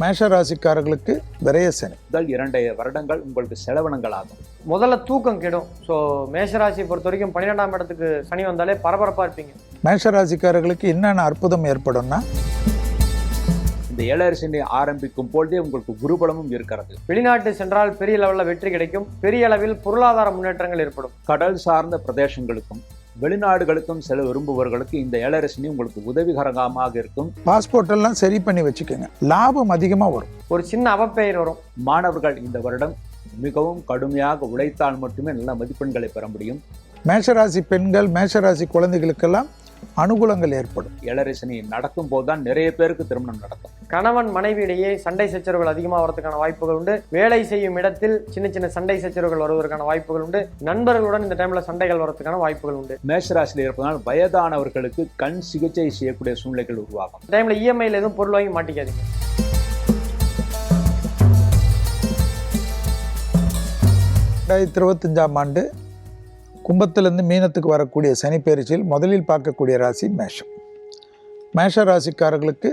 மேஷ ராசிக்காரர்களுக்கு விரய சனி. முதல் இரண்டு வருடங்கள் உங்களுக்கு செலவினங்கள் ஆகும் முதல்ல தூக்கம் கெடும். ஸோ மேஷராசியை பொறுத்த வரைக்கும் பன்னிரெண்டாம் இடத்துக்கு சனி வந்தாலே பரபரப்பாக இருப்பீங்க. மேஷ ராசிக்காரர்களுக்கு என்னென்ன அற்புதம் ஏற்படும்னா? இந்த ஏழரசனை ஆரம்பிக்கும் பொழுதே உங்களுக்கு குருபலமும் இருக்கிறது. வெளிநாட்டு சென்றால் பெரிய லெவலில் வெற்றி கிடைக்கும். பெரிய அளவில் பொருளாதார முன்னேற்றங்கள் ஏற்படும். கடல் சார்ந்த பிரதேசங்களுக்கும் வெளிநாடுகளுக்கும் செல்ல விரும்புபவர்களுக்கு இந்த ஏழரசனி உங்களுக்கு உதவிகரமாக இருக்கும். பாஸ்போர்ட் எல்லாம் சரி பண்ணி வச்சுக்கோங்க. லாபம் அதிகமாக வரும். ஒரு சின்ன அவப்பெயர் வரும். மாணவர்கள் இந்த வருடம் மிகவும் கடுமையாக உழைத்தால் மட்டுமே நல்ல மதிப்பெண்களை பெற முடியும். மேஷராசி பெண்கள் மேஷராசி குழந்தைகளுக்கெல்லாம் அனுகூலங்கள் ஏற்படும். ஏழரசனி நடக்கும் போதுதான் நிறைய பேருக்கு திருமணம் நடக்கும். கணவன் மனைவியிடையே சண்டை சச்சரவுகள் அதிகமாக வரதுக்கான வாய்ப்புகள் உண்டு. வேலை செய்யும் இடத்தில் சின்ன சின்ன சண்டை சச்சரவுகள் வருவதற்கான வாய்ப்புகள் உண்டு. நண்பர்களுடன் இந்த டைம்ல சண்டைகள் வரதுக்கான வாய்ப்புகள் உண்டு. மேஷராசியில் இருப்பதனால் வயதானவர்களுக்கு கண் சிகிச்சை செய்யக்கூடிய சூழ்நிலைகள் உருவாகும். இந்த டைம்ல இஎம்ஐல எதுவும் பொருள் வாங்கி மாட்டிக்காதீங்க. ரெண்டாயிரத்தி இருபத்தஞ்சாம் ஆண்டு கும்பத்திலிருந்து மீனத்துக்கு வரக்கூடிய சனி பெயர்ச்சியில் முதலில் பார்க்கக்கூடிய ராசி மேஷம். மேஷ ராசிக்காரர்களுக்கு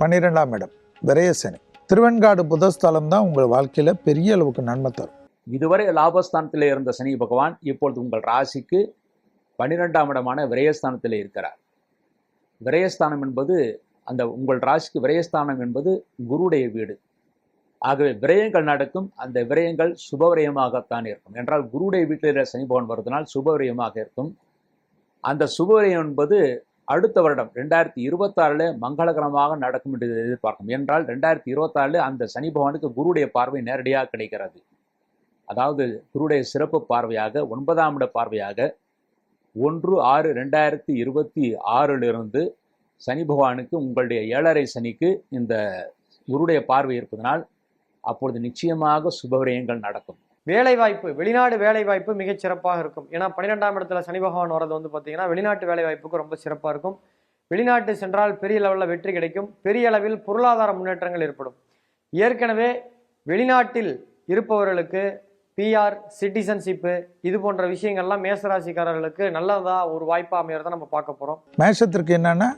பன்னிரெண்டாம் இடம் விரைய சனி. திருவெண்காடு புதஸ்தலம் தான் உங்கள் வாழ்க்கையில் பெரிய அளவுக்கு நன்மை தரும். இதுவரை லாபஸ்தானத்தில் இருந்த சனி பகவான் இப்பொழுது உங்கள் ராசிக்கு பன்னிரெண்டாம் இடமான விரயஸ்தானத்தில் இருக்கிறார். விரயஸ்தானம் என்பது அந்த உங்கள் ராசிக்கு விரயஸ்தானம் என்பது குருடைய வீடு. ஆகவே விரயங்கள் நடக்கும் அந்த விரயங்கள் சுபவிரயமாகத்தான் இருக்கும். என்றால் குருடைய வீட்டில் சனி பகவான் வருவதனால் சுபவிரயமாக இருக்கும். அந்த சுபவிரயம் என்பது அடுத்த வருடம் ரெண்டாயிரத்தி இருபத்தாறுல மங்களகரமாக நடக்கும் என்று எதிர்பார்க்கும். என்றால் ரெண்டாயிரத்தி இருபத்தாறுல அந்த சனி பகவானுக்கு குருடைய பார்வை நேரடியாக கிடைக்கிறது. அதாவது குருடைய சிறப்பு பார்வையாக ஒன்பதாம் இட பார்வையாக ஒன்று ஆறு ரெண்டாயிரத்தி இருபத்தி ஆறிலிருந்து சனி பகவானுக்கு உங்களுடைய ஏழரை சனிக்கு இந்த குருடைய பார்வை இருப்பதனால் அப்பொழுது நிச்சயமாக சுபவிரயங்கள் நடக்கும். வேலை வாய்ப்பு வெளிநாடு வேலை வாய்ப்பு மிகச் சிறப்பாக இருக்கும். ஏன்னா பன்னிரெண்டாம் இடத்துல சனி பகவான் வரது வந்து பார்த்தீங்கன்னா வெளிநாட்டு வேலை வாய்ப்புக்கு ரொம்ப சிறப்பாக இருக்கும். வெளிநாட்டு சென்றால் பெரிய லெவலில் வெற்றி கிடைக்கும். பெரிய அளவில் பொருளாதார முன்னேற்றங்கள் ஏற்படும். ஏற்கனவே வெளிநாட்டில் இருப்பவர்களுக்கு பிஆர் சிட்டிசன்ஷிப்பு இது போன்ற விஷயங்கள்லாம் மேசராசிக்காரர்களுக்கு நல்லதா ஒரு வாய்ப்பாக அமையறதை நம்ம பார்க்க போகிறோம் மேஷத்திற்கு என்னென்னா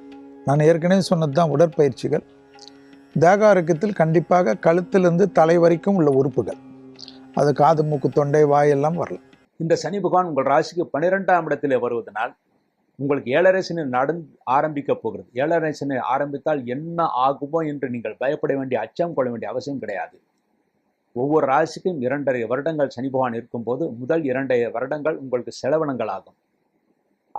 நான் ஏற்கனவே சொன்னது தான் உடற்பயிற்சிகள். தேகாரக்கத்தில் கண்டிப்பாக கழுத்திலிருந்து தலை வரைக்கும் உள்ள உறுப்புகள். அது காது மூக்கு தொண்டை வாயெல்லாம் வரலாம். இந்த சனி பகவான் உங்கள் ராசிக்கு பன்னிரெண்டாம் இடத்தில் வருவதனால் உங்களுக்கு ஏழரை சனி நடந்து ஆரம்பிக்க போகிறது. ஏழரை சனி ஆரம்பித்தால் என்ன ஆகுமோ என்று நீங்கள் பயப்பட வேண்டிய அச்சம் கொள்ள வேண்டிய அவசியம் கிடையாது. ஒவ்வொரு ராசிக்கும் இரண்டரை வருடங்கள் சனி பகவான் இருக்கும்போது முதல் இரண்டரை வருடங்கள் உங்களுக்கு செலவினங்கள் ஆகும்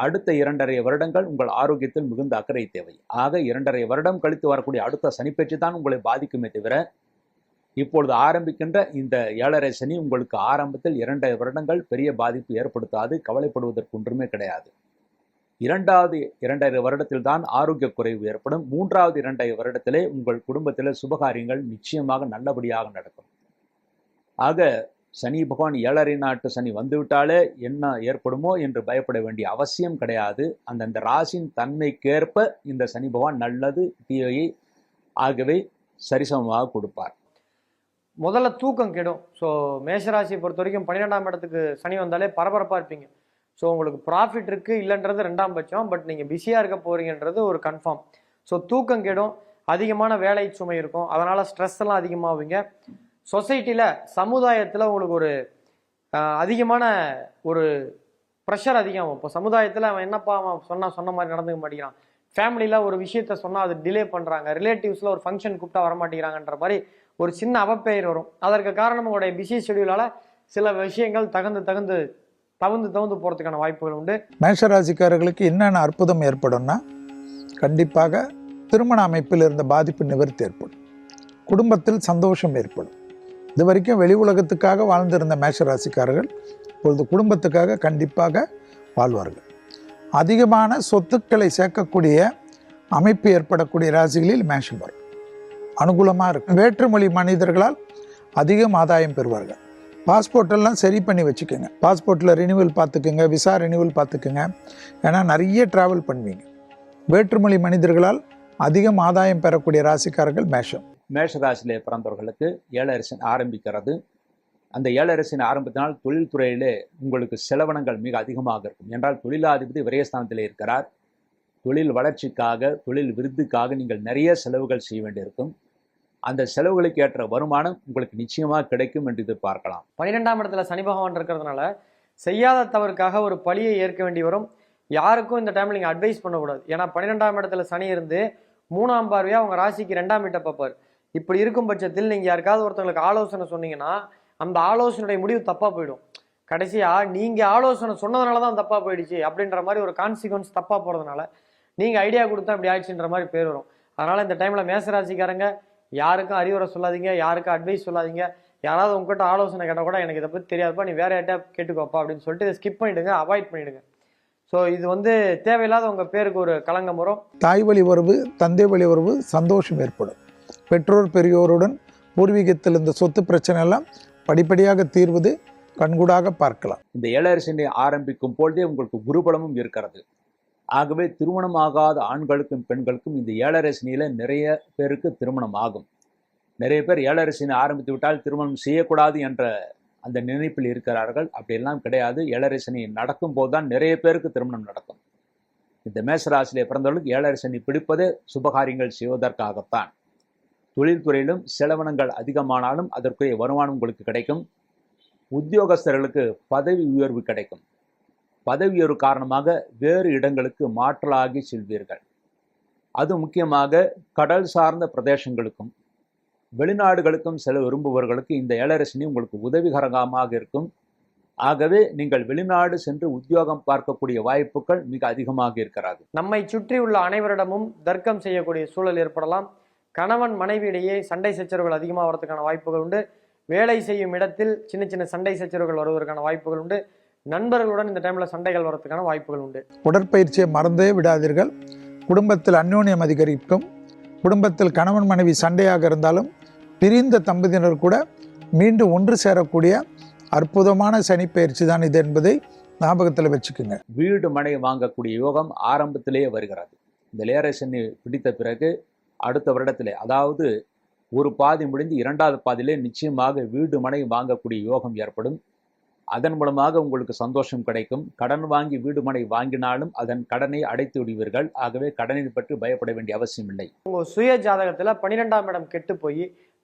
அடுத்த இரண்டரை வருடங்கள் உங்கள் ஆரோக்கியத்தில் மிகுந்த அக்கறை தேவை. ஆக இரண்டரை வருடம் கழித்து வரக்கூடிய அடுத்த சனிப்பயிற்சி தான் உங்களை பாதிக்குமே தவிர இப்பொழுது ஆரம்பிக்கின்ற இந்த ஏழரை சனி உங்களுக்கு ஆரம்பத்தில் இரண்டரை வருடங்கள் பெரிய பாதிப்பு ஏற்படுத்தாது கவலைப்படுவதற்கு ஒன்றுமே கிடையாது. இரண்டாவது இரண்டரை வருடத்தில் தான் ஆரோக்கிய குறைவு ஏற்படும். மூன்றாவது இரண்டரை வருடத்திலே உங்கள் குடும்பத்தில் சுபகாரியங்கள் நிச்சயமாக நல்லபடியாக நடக்கும். ஆக சனி பகவான் ஏழரை நாட்டு சனி வந்துவிட்டாலே என்ன ஏற்படுமோ என்று பயப்பட வேண்டிய அவசியம் கிடையாது. அந்தந்த ராசியின் தன்மைக்கேற்ப இந்த சனி பகவான் நல்லது தீவையை ஆகவே சரிசமமாக கொடுப்பார். முதல்ல தூக்கம் கெடும். ஸோ மேஷராசியை பொறுத்த வரைக்கும் பன்னிரெண்டாம் இடத்துக்கு சனி வந்தாலே பரபரப்பாக இருப்பீங்க. ஸோ உங்களுக்கு ப்ராஃபிட் இருக்குது இல்லைன்றது ரெண்டாம் பட்சம். பட் நீங்கள் பிஸியாக இருக்க போகிறீங்கன்றது ஒரு கன்ஃபார்ம் ஸோ தூக்கம் கெடும். அதிகமான வேலை சுமை இருக்கும். அதனால் ஸ்ட்ரெஸ் எல்லாம் அதிகமாகுவீங்க சொசைட்டியில் சமுதாயத்தில் உங்களுக்கு ஒரு அதிகமான ஒரு ப்ரெஷர் அதிகம். இப்போ சமுதாயத்தில் அவன் என்னப்பா அவன் சொன்னால் சொன்ன மாதிரி நடந்துக்க மாட்டேங்கிறான். ஃபேமிலியில் ஒரு விஷயத்த சொன்னால் அது டிலே பண்ணுறாங்க ரிலேட்டிவ்ஸில் ஒரு ஃபங்க்ஷன் கூப்பிட்டா வர மாட்டேங்கிறாங்கன்ற மாதிரி ஒரு சின்ன அவப்பெயர் வரும். அதற்கு காரணம் உங்களுடைய பிஸி ஷெடியூலால் சில விஷயங்கள் தகுந்து தகுந்து தகுந்து தகுந்து போகிறதுக்கான வாய்ப்புகள் உண்டு. மேஷராசிக்காரர்களுக்கு என்னென்ன அற்புதம் ஏற்படும்னா கண்டிப்பாக திருமண அமைப்பில் இருந்த பாதிப்பு நிவர்த்தி ஏற்படும். குடும்பத்தில் சந்தோஷம் ஏற்படும். இது வரைக்கும் வெளி உலகத்துக்காக வாழ்ந்திருந்த மேஷராசிக்காரர்கள் இப்பொழுது குடும்பத்துக்காக கண்டிப்பாக வாழ்வார்கள். அதிகமான சொத்துக்களை சேர்க்கக்கூடிய அமைப்பு ஏற்படக்கூடிய ராசிகளில் மேஷம் வரும் அனுகூலமாக இருக்கும் வேற்றுமொழி மனிதர்களால் அதிகம் ஆதாயம் பெறுவார்கள். பாஸ்போர்ட் எல்லாம் சரி பண்ணி வச்சுக்கோங்க. பாஸ்போர்ட்டில் ரினியூவல் பார்த்துக்குங்க விசா ரினியூவல் பார்த்துக்குங்க. ஏன்னா நிறைய ட்ராவல் பண்ணுவீங்க. வேற்றுமொழி மனிதர்களால் அதிகம் ஆதாயம் பெறக்கூடிய ராசிக்காரர்கள் மேஷம். மேஷராசிலே பிறந்தவர்களுக்கு ஏழரசன் ஆரம்பிக்கிறது. அந்த ஏழரசின் ஆரம்பத்தினால் தொழில்துறையிலே உங்களுக்கு செலவனங்கள் மிக அதிகமாக இருக்கும். என்றால் தொழிலாதிபதி விரயஸ்தானத்திலே இருக்கிறார். தொழில் வளர்ச்சிக்காக தொழில் விருதுக்காக நீங்கள் நிறைய செலவுகள் செய்ய வேண்டியிருக்கும். அந்த செலவுகளுக்கு ஏற்ற வருமானம் உங்களுக்கு நிச்சயமாக கிடைக்கும் என்று எதிர்பார்க்கலாம். பன்னிரெண்டாம் இடத்துல சனி பகவான் இருக்கிறதுனால செய்யாத தவறுக்காக ஒரு பழியை ஏற்க வேண்டி வரும். யாருக்கும் இந்த டைம்ல நீங்கள் அட்வைஸ் பண்ணக்கூடாது. ஏன்னா பன்னிரெண்டாம் இடத்துல சனி இருந்து மூணாம் பார்வையாக அவங்க ராசிக்கு ரெண்டாம் வீட்டை பார்ப்பார். இப்படி இருக்கும் பட்சத்தில் நீங்கள் யாருக்காவது ஒருத்தவங்களுக்கு ஆலோசனை சொன்னீங்கன்னா அந்த ஆலோசனையுடைய முடிவு தப்பாக போயிடும். கடைசியாக நீங்கள் ஆலோசனை சொன்னதுனால தான் தப்பாக போயிடுச்சு அப்படின்ற மாதிரி ஒரு கான்சிக்வன்ஸ் தப்பாக போகிறதுனால நீங்கள் ஐடியா கொடுத்தா இப்படி ஆயிடுச்சுன்ற மாதிரி பேர் வரும். அதனால் இந்த டைமில் மேசராசிக்காரங்க யாருக்கும் அறிவுரை சொல்லாதீங்க யாருக்கும் அட்வைஸ் சொல்லாதீங்க. யாராவது உங்ககிட்ட ஆலோசனை கேட்டால் கூட எனக்கு இதை பற்றி தெரியாதுப்பா நீ வேற யார்ட்டா கேட்டுக்கோப்பா அப்படின்னு சொல்லிட்டு இதை ஸ்கிப் பண்ணிடுங்க அவாய்ட் பண்ணிடுங்க. ஸோ இது வந்து தேவையில்லாத உங்கள் பேருக்கு ஒரு கலங்கம் வரும். தாய் வழி உறவு தந்தை வழி உறவு சந்தோஷம் ஏற்படும். பெற்றோர் பெரியோருடன் பூர்வீகத்தில் இந்த சொத்து பிரச்சனை எல்லாம் படிப்படியாக தீர்வது கண்கூடாக பார்க்கலாம். இந்த ஏழரசனை ஆரம்பிக்கும் பொழுதே உங்களுக்கு குருபலமும் இருக்கிறது. ஆகவே திருமணம் ஆகாத ஆண்களுக்கும் பெண்களுக்கும் இந்த ஏழரசனியில் நிறைய பேருக்கு திருமணம் ஆகும் நிறைய பேர் ஏழரசனை ஆரம்பித்து விட்டால் திருமணம் செய்யக்கூடாது என்ற அந்த நினைப்பில் இருக்கிறார்கள். அப்படியெல்லாம் கிடையாது. ஏழரசனி நடக்கும் போதுதான் நிறைய பேருக்கு திருமணம் நடக்கும். இந்த மேசராசிலே பிறந்தவர்களுக்கு ஏழரசனி பிடிப்பதே சுபகாரியங்கள் செய்வதற்காகத்தான். தொழில்துறையிலும் செலவினங்கள் அதிகமானாலும் அதற்குரிய வருமானம் உங்களுக்கு கிடைக்கும். உத்தியோகஸ்தர்களுக்கு பதவி உயர்வு கிடைக்கும். பதவி உயர்வு காரணமாக வேறு இடங்களுக்கு மாற்றலாகி செல்வீர்கள். அது முக்கியமாக கடல் சார்ந்த பிரதேசங்களுக்கும் வெளிநாடுகளுக்கும் செல்ல விரும்புபவர்களுக்கு இந்த ஏழரசனி உங்களுக்கு உதவிகரமாக இருக்கும். ஆகவே நீங்கள் வெளிநாடு சென்று உத்தியோகம் பார்க்கக்கூடிய வாய்ப்புகள் மிக அதிகமாக இருக்கிறது நம்மை சுற்றியுள்ள அனைவரிடமும் தர்க்கம் செய்யக்கூடிய சூழல் ஏற்படலாம். கணவன் மனைவியிடையே சண்டை சச்சரவுகள் அதிகமாக வரதுக்கான வாய்ப்புகள் உண்டு. வேலை செய்யும் இடத்தில் சின்ன சின்ன சண்டை சச்சரவுகள் வருவதற்கான வாய்ப்புகள் உண்டு. நண்பர்களுடன் இந்த டைம்ல சண்டைகள் வரதுக்கான வாய்ப்புகள் உண்டு. உடற்பயிற்சியை மறந்தே விடாதீர்கள். குடும்பத்தில் அந்யோன்யம் அதிகரிக்கும். குடும்பத்தில் கணவன் மனைவி சண்டையாக இருந்தாலும் பிரிந்த தம்பதியினர் கூட மீண்டும் ஒன்று சேரக்கூடிய அற்புதமான சனிப்பெயர்ச்சி தான் இது என்பதை ஞாபகத்தில் வச்சுக்கோங்க. வீடு மனை வாங்கக்கூடிய யோகம் ஆரம்பத்திலேயே வருகிறது. இந்த லேரசனி பிடித்த பிறகு அடுத்த வருடத்திலே. அதாவது ஒரு பாதி முடிந்து இரண்டாவது பாதியிலே நிச்சயமாக வீடு மனை வாங்கக்கூடிய யோகம் ஏற்படும். அதன் மூலமாக உங்களுக்கு சந்தோஷம் கிடைக்கும். கடன் வாங்கி வீடு மனை வாங்கினாலும் அதன் கடனை அடைத்து விடுவீர்கள். ஆகவே கடனை பற்றி பயப்பட வேண்டிய அவசியம் இல்லை. உங்க சுய ஜாதகத்துல பன்னிரெண்டாம் இடம் கெட்டு போய்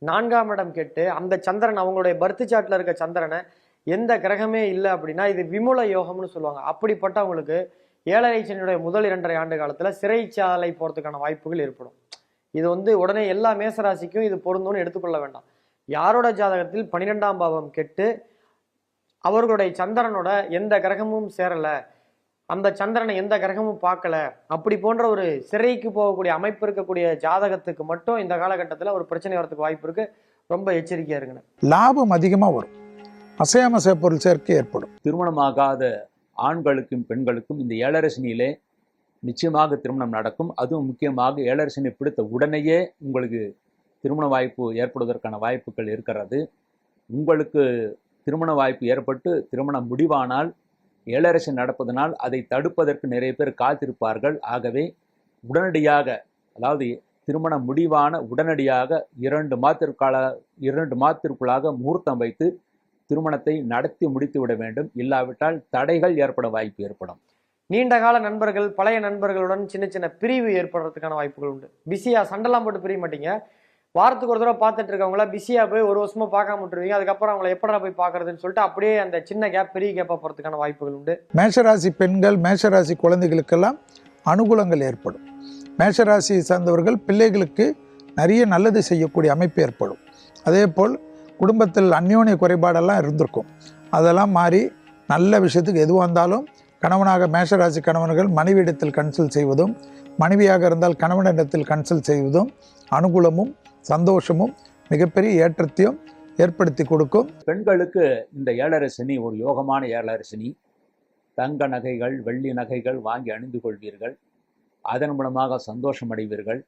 நான்காம் இடம் கெட்டு அந்த சந்திரன் அவங்களுடைய பர்த் சாட்டில் இருக்க சந்திரனை எந்த கிரகமே இல்லை அப்படின்னா இது விமுல யோகம்னு சொல்லுவாங்க. அப்படிப்பட்டவங்களுக்கு ஏழரை சனியுடைய முதல் இரண்டரை ஆண்டு காலத்தில் சிறைச்சாலை போகிறதுக்கான வாய்ப்புகள் ஏற்படும். இது வந்து உடனே எல்லா மேசராசிக்கும் இது பொருந்தும்னு எடுத்துக்கொள்ள வேண்டாம். யாரோட ஜாதகத்தில் பன்னிரெண்டாம் பாவம் கெட்டு அவர்களுடைய சந்திரனோட எந்த கிரகமும் சேரல அந்த சந்திரனை எந்த கிரகமும் பார்க்கல அப்படி போன்ற ஒரு சிறைக்கு போகக்கூடிய அமைப்பு இருக்கக்கூடிய ஜாதகத்துக்கு மட்டும் இந்த காலகட்டத்தில் ஒரு பிரச்சனை வரதுக்கு வாய்ப்பு இருக்கு. ரொம்ப எச்சரிக்கையா இருங்க லாபம் அதிகமாக வரும். அசையாமசைய பொருள் சேர்க்கை ஏற்படும். திருமணமாகாத ஆண்களுக்கும் பெண்களுக்கும் இந்த ஏழரசனியிலே நிச்சயமாக திருமணம் நடக்கும். அதுவும் முக்கியமாக ஏழரசனை பிடித்த உடனேயே உங்களுக்கு திருமண வாய்ப்பு ஏற்படுவதற்கான வாய்ப்புகள் இருக்கிறது. உங்களுக்கு திருமண வாய்ப்பு ஏற்பட்டு திருமணம் முடிவானால் ஏழரசன் நடப்பதனால் அதை தடுப்பதற்கு நிறைய பேர் காத்திருப்பார்கள். ஆகவே உடனடியாக அதாவது திருமணம் முடிவான உடனடியாக இரண்டு மாதத்திற்கால இரண்டு மாதத்திற்குள்ளாக முகூர்த்தம் வைத்து திருமணத்தை நடத்தி முடித்து விட வேண்டும். இல்லாவிட்டால் தடைகள் ஏற்பட வாய்ப்பு ஏற்படும். நீண்ட கால நண்பர்கள் பழைய நண்பர்களுடன் சின்ன சின்ன பிரிவு ஏற்படுறதுக்கான வாய்ப்புகள் உண்டு. பிஸியாக சண்டெல்லாம் போட்டு பிரிய மாட்டீங்க. வாரத்துக்கு ஒரு தடவை பார்த்துட்டு இருக்கவங்கள பிஸியாக போய் ஒரு வருஷமா பார்க்காம விட்டுருவீங்க. அதுக்கப்புறம் அவங்கள எப்படா போய் பார்க்கறதுன்னு சொல்லிட்டு அப்படியே அந்த சின்ன கேப் பெரிய கேப்பாக போகிறதுக்கான வாய்ப்புகள் உண்டு. மேஷராசி பெண்கள் மேஷராசி குழந்தைகளுக்கெல்லாம் அனுகூலங்கள் ஏற்படும். மேஷராசியை சார்ந்தவர்கள் பிள்ளைகளுக்கு நிறைய நல்லது செய்யக்கூடிய அமைப்பு ஏற்படும். அதே போல் குடும்பத்தில் அந்யோன்ய குறைபாடெல்லாம் இருந்திருக்கும். அதெல்லாம் மாறி நல்ல விஷயத்துக்கு எதுவாக இருந்தாலும் கணவனாக மேஷராசி கணவன்கள் மனைவியிடத்தில் கன்சல்ட் செய்வதும் மனைவியாக இருந்தால் கணவனிடத்தில் கன்சல்ட் செய்வதும் அனுகூலமும் சந்தோஷமும் மிகப்பெரிய ஏற்றத்தையும் ஏற்படுத்தி கொடுக்கும். பெண்களுக்கு இந்த ஏழரை சனி ஒரு யோகமான ஏழரை சனி. தங்க நகைகள் வெள்ளி நகைகள் வாங்கி அணிந்து கொள்வீர்கள். அதன் மூலமாக சந்தோஷம் அடைவீர்கள்.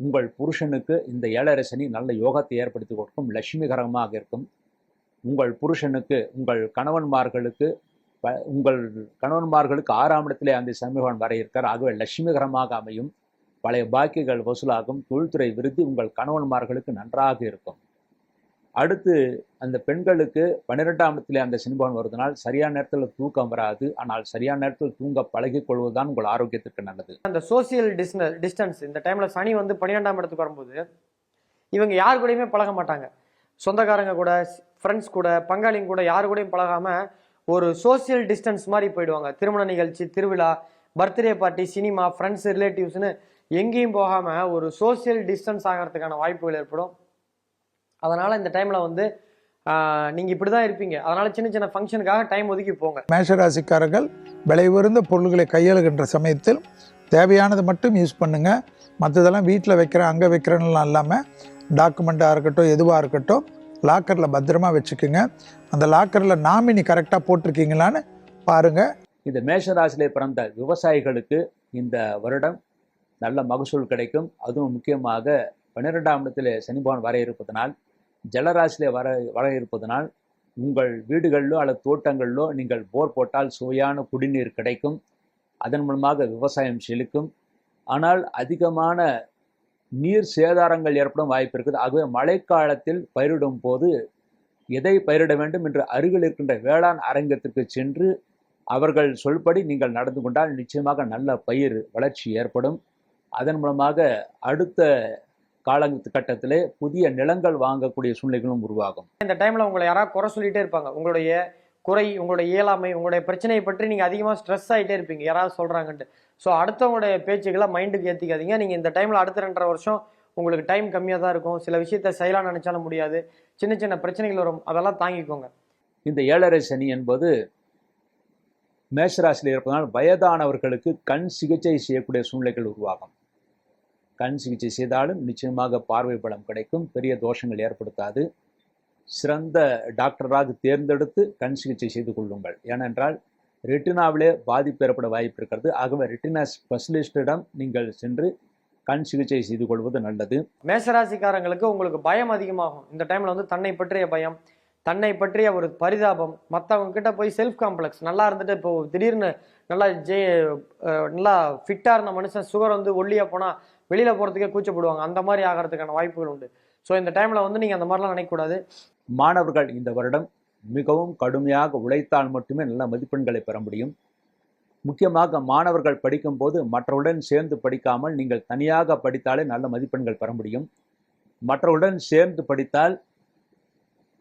உங்கள் புருஷனுக்கு இந்த ஏழரை சனி நல்ல யோகத்தை ஏற்படுத்தி கொடுக்கும் லட்சுமிகரமாக இருக்கும். உங்கள் புருஷனுக்கு உங்கள் கணவன்மார்களுக்கு உங்கள் கணவன்மார்களுக்கு ஆறாம் இடத்திலே அந்த சமீபன் வர இருக்கார் ஆகவே லட்சுமிகரமாக அமையும். பழைய பாக்கியங்கள் வசூலாகும். தொழில்துறை விருத்தி உங்கள் கணவன்மார்களுக்கு நன்றாக இருக்கும். அடுத்து அந்த பெண்களுக்கு பன்னிரெண்டாம் இடத்திலே அந்த சினிபான் வருவதனால் சரியான நேரத்தில் தூக்கம் வராது. ஆனால் சரியான நேரத்தில் தூங்க பழகிக் கொள்வதுதான் உங்கள் ஆரோக்கியத்திற்கு நல்லது. அந்த சோசியல் டிஸ்டன்ஸ் இந்த டைமில் சனி வந்து பன்னிரெண்டாம் இடத்துக்கு வரும்போது இவங்க யார் கூடயுமே பழக மாட்டாங்க. சொந்தக்காரங்க கூட ஃப்ரெண்ட்ஸ் கூட பங்காளிங்க கூட யார் கூடயும் பழகாமல் ஒரு சோஷியல் டிஸ்டன்ஸ் மாதிரி போயிடுவாங்க. திருமண நிகழ்ச்சி திருவிழா பர்த்டே பார்ட்டி சினிமா ஃப்ரெண்ட்ஸ் ரிலேட்டிவ்ஸ்னு எங்கேயும் போகாமல் ஒரு சோஷியல் டிஸ்டன்ஸ் ஆகிறதுக்கான வாய்ப்புகள் ஏற்படும். அதனால் இந்த டைமில் வந்து நீங்கள் இப்படி தான் இருப்பீங்க. அதனால் சின்ன சின்ன ஃபங்க்ஷனுக்காக டைம் ஒதுக்கி போங்க. மேஷராசிக்காரர்கள் விலை உயர்ந்த பொருள்களை கையாளுகின்ற சமயத்தில் தேவையானது மட்டும் யூஸ் பண்ணுங்கள் மற்றதெல்லாம் வீட்டில் வைக்கிறேன் அங்கே வைக்கிறேன்லாம் இல்லாமல் டாக்குமெண்ட்டாக இருக்கட்டும் எதுவாக இருக்கட்டும் லாக்கரில் பத்திரமா வச்சுக்கோங்க. அந்த லாக்கரில் நாமினி கரெக்டாக போட்டிருக்கீங்களான்னு பாருங்கள் இந்த மேஷராசிலே பிறந்த விவசாயிகளுக்கு இந்த வருடம் நல்ல மகசூல் கிடைக்கும். அதுவும் முக்கியமாக பன்னிரெண்டாம் இடத்தில் சனிபவன் வர இருப்பதனால் ஜலராசிலே வர வர இருப்பதனால் உங்கள் வீடுகளிலோ அல்லது தோட்டங்களிலோ நீங்கள் போர் போட்டால் சுவையான குடிநீர் கிடைக்கும். அதன் மூலமாக விவசாயம் செழிக்கும். ஆனால் அதிகமான நீர் சேதாரங்கள் ஏற்படும் வாய்ப்பு இருக்குது. ஆகவே மழைக்காலத்தில் பயிரிடும் போது எதை பயிரிட வேண்டும் என்று அருகில் இருக்கின்ற வேளாண் அரங்கத்திற்கு சென்று அவர்கள் சொல்படி நீங்கள் நடந்து கொண்டால் நிச்சயமாக நல்ல பயிர் வளர்ச்சி ஏற்படும். அதன் மூலமாக அடுத்த காலகட்டத்திலே புதிய நிலங்கள் வாங்கக்கூடிய சூழ்நிலைகளும் உருவாகும். இந்த டைமில் உங்களை யாராவது குறை சொல்லிகிட்டே இருப்பாங்க. உங்களுடைய குறை உங்களுடைய இயலாமை உங்களுடைய பிரச்சனையை பற்றி நீங்கள் அதிகமாக ஸ்ட்ரெஸ் ஆயிட்டே இருப்பீங்க. யாராவது சொல்கிறாங்கன்ட்டு ஸோ அடுத்தவங்களுடைய பேச்சுக்களை மைண்டுக்கு ஏற்றிக்காதீங்க நீங்கள் இந்த டைமில் அடுத்த ரெண்டரை வருஷம் உங்களுக்கு டைம் கம்மியாக தான் இருக்கும். சில விஷயத்த செயலாக நினைச்சாலும் முடியாது. சின்ன சின்ன பிரச்சனைகள் வரும். அதெல்லாம் தாங்கிக்கோங்க. இந்த ஏழரை சனி என்பது மேஷராசியில் இருப்பதனால் வயதானவர்களுக்கு கண் சிகிச்சை செய்யக்கூடிய சூழ்நிலைகள் உருவாகும். கண் சிகிச்சை செய்தாலும் நிச்சயமாக பார்வை பலம் கிடைக்கும். பெரிய தோஷங்கள் ஏற்படுத்தாது. சிறந்த டாக்டராக தேர்ந்தெடுத்து கண் சிகிச்சை செய்து கொள்ளுங்கள். ஏனென்றால் ரெட்டினாவிலே பாதிப்பு ஏற்பட வாய்ப்பு இருக்கிறது. ஆகவே ரெட்டினா ஸ்பெஷலிஸ்டிடம் நீங்கள் சென்று கண் சிகிச்சை செய்து கொள்வது நல்லது. மேசராசிக்காரங்களுக்கு உங்களுக்கு பயம் அதிகமாகும். இந்த டைமில் வந்து தன்னை பற்றிய பயம் தன்னை பற்றிய ஒரு பரிதாபம். மற்றவங்க கிட்ட போய் செல்ஃப் காம்ப்ளெக்ஸ் நல்லா இருந்துட்டு இப்போ திடீர்னு நல்லா ஜெய நல்லா ஃபிட்டாக இருந்த மனுஷன் சுகர் வந்து ஒல்லியாக போனால் வெளியில் போகிறதுக்கே கூச்சப்படுவாங்க. அந்த மாதிரி ஆகிறதுக்கான வாய்ப்புகள் உண்டு. ஸோ இந்த டைமில் வந்து நீங்கள் அந்த மாதிரிலாம் நினைக்கக்கூடாது. மாணவர்கள் இந்த வருடம் மிகவும் கடுமையாக உழைத்தால் மட்டுமே நல்ல மதிப்பெண்களை பெற முடியும். முக்கியமாக மாணவர்கள் படிக்கும்போது மற்றவருடன் சேர்ந்து படிக்காமல் நீங்கள் தனியாக படித்தாலே நல்ல மதிப்பெண்கள் பெற முடியும். மற்றவருடன் சேர்ந்து படித்தால்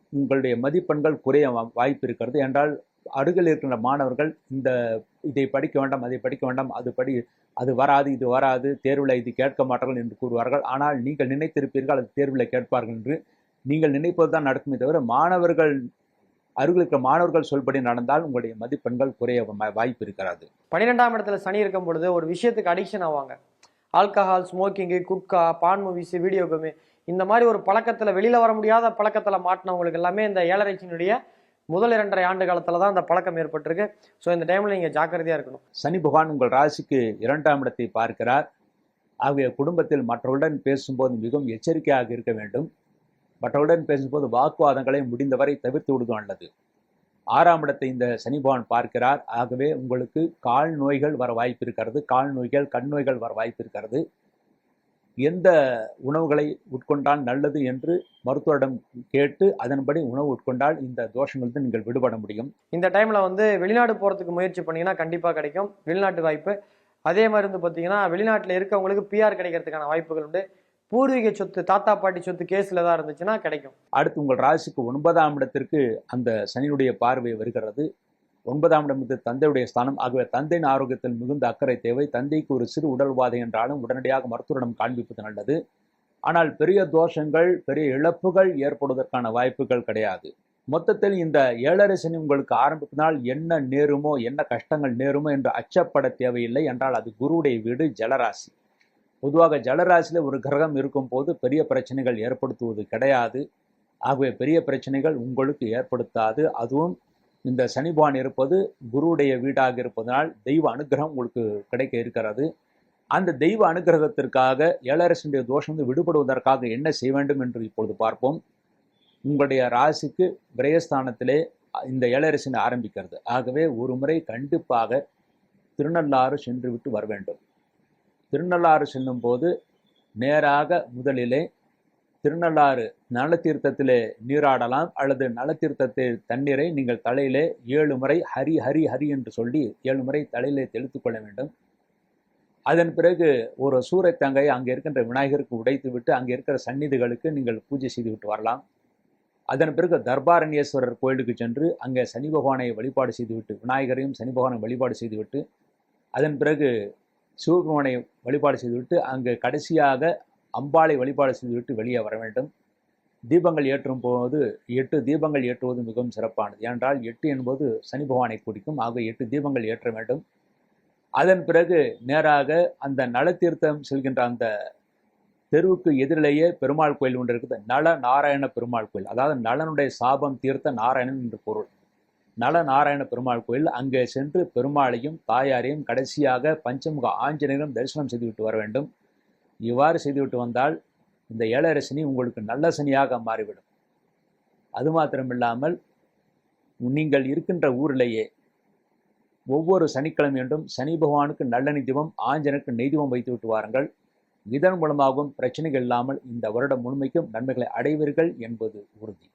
உங்களுடைய மதிப்பெண்கள் குறைய வா- வாய்ப்பு இருக்கிறது. என்றால் அருகில் இருக்கின்ற மாணவர்கள் இந்த இதை படிக்க வேண்டாம் அதை படிக்க வேண்டாம் அது படி அது வராது இது வராது தேர்வில் இது கேட்க மாட்டார்கள் என்று கூறுவார்கள். ஆனால் நீங்கள் நினைத்திருப்பீர்கள் அது தேர்வில் கேட்பார்கள் என்று. நீங்கள் நினைப்பது தான் நடக்குமே தவிர மாணவர்கள் அருகில் இருக்கிற மாணவர்கள் சொல்படி நடந்தால் உங்களுடைய மதிப்பெண்கள் குறைய வாய்ப்பு இருக்கிறது. பன்னிரெண்டாம் இடத்துல சனி இருக்கும் பொழுது ஒரு விஷயத்துக்கு அடிக்ஷன் ஆவாங்க. Alcohol smoking gutka paan movies video game இந்த மாதிரி ஒரு பழக்கத்துல வெளியில வர முடியாத பழக்கத்துல மாட்டினவங்களுக்கு எல்லாமே இந்த ஏழரைச்சினுடைய முதல் இரண்டரை ஆண்டு காலத்துல தான் அந்த பழக்கம் ஏற்பட்டிருக்கு. ஸோ இந்த டைம்ல நீங்க ஜாக்கிரதையா இருக்கணும். சனி பகவான் உங்கள் ராசிக்கு இரண்டாம் இடத்தை பார்க்கிறார். ஆகிய குடும்பத்தில் மற்றவருடன் பேசும்போது மிகவும் எச்சரிக்கையாக இருக்க வேண்டும். மற்றவருடன் பேசும்போது வாக்குவாதங்களை முடிந்தவரை தவிர்த்து விடுவது நல்லது ஆறாம் இடத்தை இந்த சனிபவான் பார்க்கிறார். ஆகவே உங்களுக்கு கால் நோய்கள் வர வாய்ப்பு இருக்கிறது. கால் நோய்கள் கண் நோய்கள் வர வாய்ப்பு இருக்கிறது. எந்த உணவுகளை உட்கொண்டால் நல்லது என்று மருத்துவரிடம் கேட்டு அதன்படி உணவு உட்கொண்டால் இந்த தோஷங்களுக்கு நீங்கள் விடுபட முடியும். இந்த டைமில் வந்து வெளிநாடு போகிறதுக்கு முயற்சி பண்ணீங்கன்னா கண்டிப்பாக கிடைக்கும். வெளிநாட்டு வாய்ப்பு. அதே மாதிரி வந்து பார்த்தீங்கன்னா வெளிநாட்டில் இருக்கவங்களுக்கு பிஆர் கிடைக்கிறதுக்கான வாய்ப்புகள் உண்டு. பூர்வீக சொத்து தாத்தா பாட்டி சொத்து கேஸில் தான் இருந்துச்சுன்னா கிடைக்கும். அடுத்து உங்கள் ராசிக்கு ஒன்பதாம் இடத்திற்கு அந்த சனியுடைய பார்வை வருகிறது. ஒன்பதாம் இடம் தந்தையுடைய ஸ்தானம். ஆகவே தந்தையின் ஆரோக்கியத்தில் மிகுந்த அக்கறை தேவை. தந்தைக்கு ஒரு சிறு உடல் என்றாலும் உடனடியாக மருத்துவரிடம் காண்பிப்பது நல்லது. ஆனால் பெரிய தோஷங்கள் பெரிய இழப்புகள் ஏற்படுவதற்கான வாய்ப்புகள் கிடையாது. மொத்தத்தில் இந்த ஏழரை சனி உங்களுக்கு ஆரம்பிப்பதனால் என்ன நேருமோ என்ன கஷ்டங்கள் நேருமோ என்று அச்சப்பட தேவையில்லை. என்றால் அது குருவுடைய வீடு ஜலராசி. பொதுவாக ஜலராசியில் ஒரு கிரகம் இருக்கும் போது பெரிய பிரச்சனைகள் ஏற்படுத்துவது கிடையாது. ஆகவே பெரிய பிரச்சனைகள் உங்களுக்கு ஏற்படுத்தாது. அதுவும் இந்த சனிபான் இருப்பது குருவுடைய வீடாக இருப்பதனால் தெய்வ அனுகிரகம் உங்களுக்கு கிடைக்க இருக்கிறது. அந்த தெய்வ அனுகிரகத்திற்காக ஏழரசனுடைய தோஷம் வந்து விடுபடுவதற்காக என்ன செய்ய வேண்டும் என்று இப்பொழுது பார்ப்போம். உங்களுடைய ராசிக்கு விரயஸ்தானத்திலே இந்த ஏழரசனை ஆரம்பிக்கிறது. ஆகவே ஒரு முறை கண்டிப்பாக திருநள்ளாறு சென்று விட்டு வர வேண்டும். திருநள்ளாறு செல்லும் போது நேராக முதலிலே திருநள்ளாறு நலத்தீர்த்தத்திலே நீராடலாம் அல்லது நலத்தீர்த்தத்தில் தண்ணீரை நீங்கள் தலையிலே ஏழு முறை ஹரி ஹரி ஹரி என்று சொல்லி ஏழு முறை தலையிலே தெளித்து கொள்ள வேண்டும். அதன் பிறகு ஒரு சூரத்தங்கையை அங்கே இருக்கின்ற விநாயகருக்கு உடைத்து விட்டு அங்கே இருக்கிற சந்நிதிகளுக்கு நீங்கள் பூஜை செய்துவிட்டு வரலாம். அதன் பிறகு தர்பாரண்யேஸ்வரர் கோயிலுக்கு சென்று அங்கே சனி பகவானை வழிபாடு செய்துவிட்டு விநாயகரையும் சனி பகவானை வழிபாடு செய்துவிட்டு அதன் பிறகு சிவபெருமானை வழிபாடு செய்துவிட்டு அங்கு கடைசியாக அம்பாளை வழிபாடு செய்துவிட்டு வெளியே வர வேண்டும். தீபங்கள் ஏற்றும் போது எட்டு தீபங்கள் ஏற்றுவது மிகவும் சிறப்பானது. ஏனென்றால் எட்டு என்பது சனி பகவானை குறிக்கும். ஆக எட்டு தீபங்கள் ஏற்ற வேண்டும். அதன் பிறகு நேராக அந்த நலத்தீர்த்தம் செல்கின்ற அந்த தெருவுக்கு எதிரிலேயே பெருமாள் கோயில் ஒன்று இருக்குது. நல நாராயண பெருமாள் கோயில். அதாவது நலனுடைய சாபம் தீர்த்த நாராயணன் என்று பொருள். நல நாராயண பெருமாள் கோயில். அங்கே சென்று பெருமாளையும் தாயாரையும் கடைசியாக பஞ்சமுக ஆஞ்சநேயரும் தரிசனம் செய்துவிட்டு வர வேண்டும். இவ்வாறு செய்துவிட்டு வந்தால் இந்த ஏழரை சனி உங்களுக்கு நல்ல சனியாக மாறிவிடும். அது மாத்திரமில்லாமல் நீங்கள் இருக்கின்ற ஊரிலேயே ஒவ்வொரு சனிக்கிழமையன்றும் சனி பகவானுக்கு நல்ல தீபம் ஆஞ்சனுக்கு நெய் தீபம் வைத்து விட்டு வாருங்கள். இதன் மூலமாகவும் பிரச்சனைகள் இல்லாமல் இந்த வருடம் முழுமைக்கும் நன்மைகளை அடைவீர்கள் என்பது உறுதி.